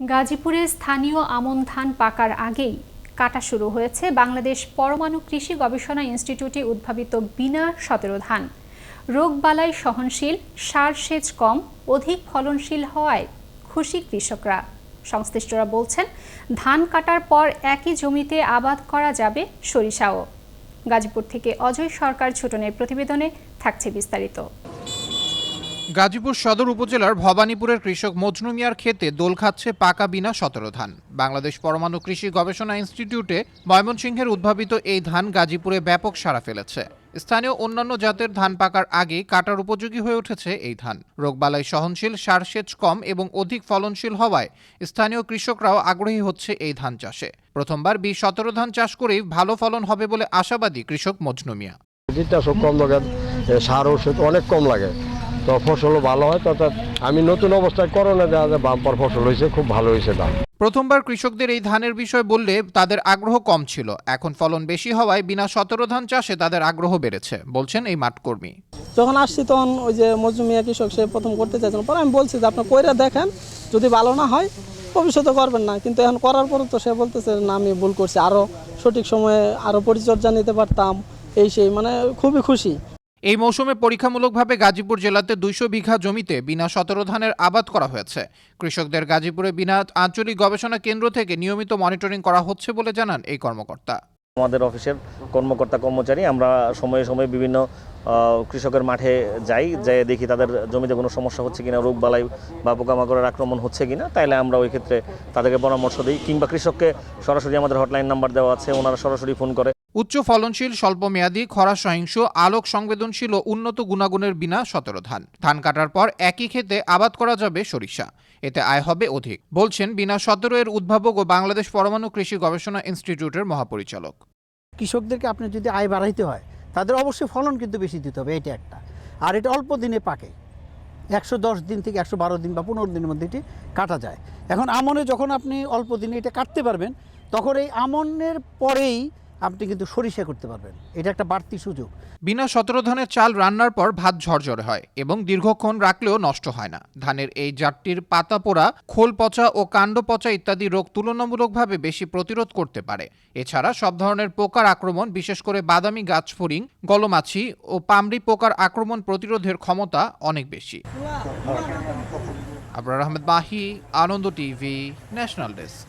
গাজীপুরে স্থানীয় আমন ধান পাকার আগেই কাটা শুরু হয়েছে বাংলাদেশ পরমাণু কৃষি গবেষণা ইনস্টিটিউটে উদ্ভাবিত বিনা সতেরো ধান। রোগবালাই সহনশীল, সার সেচ কম, অধিক ফলনশীল হওয়ায় খুশি কৃষকরা। সংশ্লিষ্টরা বলছেন, ধান কাটার পর একই জমিতে আবাদ করা যাবে সরিষাও। গাজীপুর থেকে অজয় সরকার ছোটনের প্রতিবেদনে থাকছে বিস্তারিত। গাজীপুর সদর উপজেলার ভবানীপুরের কৃষক মজনু মিয়ার ক্ষেতে দোল খাচ্ছে পাকা বিনা সতেরো ধান। বাংলাদেশ পরমাণু কৃষি গবেষণা ইনস্টিটিউটে ময়মনসিংহের উদ্ভাবিত এই ধান গাজীপুরে ব্যাপক সাড়া ফেলেছে। স্থানীয় অন্যান্য জাতের ধান পাকার আগে কাটার উপযোগী হয়ে উঠেছে এই ধান। রোগবালাই সহনশীল সার সেচ কম এবং অধিক ফলনশীল হওয়ায় স্থানীয় কৃষকরাও আগ্রহী হচ্ছে এই ধান চাষে। প্রথমবার বি সতেরো ধান চাষ করেই ভালো ফলন হবে বলে আশাবাদী কৃষক মজনু মিয়া। সার ওষুধ অনেক কম লাগে। তো ফসলও ভালো হয় তো তা আমি নতুন অবস্থায় করোনা দেখা যায় বাম্পার ফসল হয়েছে খুব ভালো হয়েছে দাম প্রথমবার কৃষকদের এই ধানের বিষয় বললে তাদের আগ্রহ কম ছিল। এখন ফলন বেশি হওয়ায় বিনা সতেরো ধান চাষে তাদের আগ্রহ বেড়েছে বলছেন এই মাঠকর্মী যখন আসছি তখন ওই যে মজুমিয়া কৃষক সে প্রথম করতে চাইছিল পরে আমি বলছি যে আপনার কইরা দেখেন যদি ভালো না হয় ভবিষ্যতে করবেন না। কিন্তু এখন করার পরে তো সে বলতেছে না আমি ভুল করছি। আরও সঠিক সময়ে আরও পরিচর্যা নিতে পারতাম। এই সেই মানে খুবই খুশি। এই মৌসুমে পরীক্ষামূলকভাবে গাজীপুর জেলাতে দুইশো বিঘা জমিতে বিনা সতেরো ধানের আবাদ করা হয়েছে। কৃষকদের গাজীপুরে বিনা আঞ্চলিক গবেষণা কেন্দ্র থেকে নিয়মিত মনিটরিং করা হচ্ছে বলে জানান এই কর্মকর্তা। আমাদের অফিসের কর্মকর্তা কর্মচারী, আমরা সময়ে সময়ে বিভিন্ন কৃষকের মাঠে যাই যাই দেখি তাদের জমিতে কোনো সমস্যা হচ্ছে কিনা, রোগ বালাই বা পোকামাকড়ের আক্রমণ হচ্ছে কিনা, তাইলে আমরা ওই ক্ষেত্রে তাদেরকে পরামর্শ দিই। কিংবা কৃষককে সরাসরি আমাদের হটলাইন নাম্বার দেওয়া আছে, ওনারা সরাসরি ফোন করে উচ্চ ফলনশীল, স্বল্পমেয়াদী, খরা সহিংস, আলোক সংবেদনশীল ও উন্নত গুণাগুণের বিনা সতেরো ধান। ধান কাটার পর একই ক্ষেতে আবাদ করা যাবে সরিষা। এতে আয় হবে অধিক, বলছেন বিনা সতেরো এর উদ্ভাবক ও বাংলাদেশ পরমাণু কৃষি গবেষণা ইনস্টিটিউটের মহাপরিচালক। কৃষকদেরকে আপনি যদি আয় বাড়াইতে হয়, তাদের অবশ্যই ফলন কিন্তু বেশি দিতে হবে, এটা একটা। আর এটা অল্প দিনে পাকে। একশো দশ দিন থেকে একশো বারো দিন বা পনেরো দিনের মধ্যে এটি কাটা যায়। এখন আমনে যখন আপনি অল্প দিনে এটা কাটতে পারবেন, তখন এই আমনের পরেই আপনি কিন্তু সরিষা করতে পারবেন। এটা একটা বাড়তি সুযোগ। বিনা সতেরো ধানের চাল রান্নার পর ভাত ঝরঝরে হয় এবং দীর্ঘক্ষণ রাখলেও নষ্ট হয় না। ধানের এই জাতটির পাতা পোড়া, খোল পচা ও কাণ্ড পচা ইত্যাদি রোগ তুলনামূলকভাবে বেশি প্রতিরোধ করতে পারে। এছাড়া সব ধরনের পোকার আক্রমণ, বিশেষ করে বাদামি গাছ ফড়িং, গলমাছি ও পামড়ি পোকার আক্রমণ প্রতিরোধের ক্ষমতা অনেক বেশি। Abrar Ahmed Mahi, Ananda TV, national desk.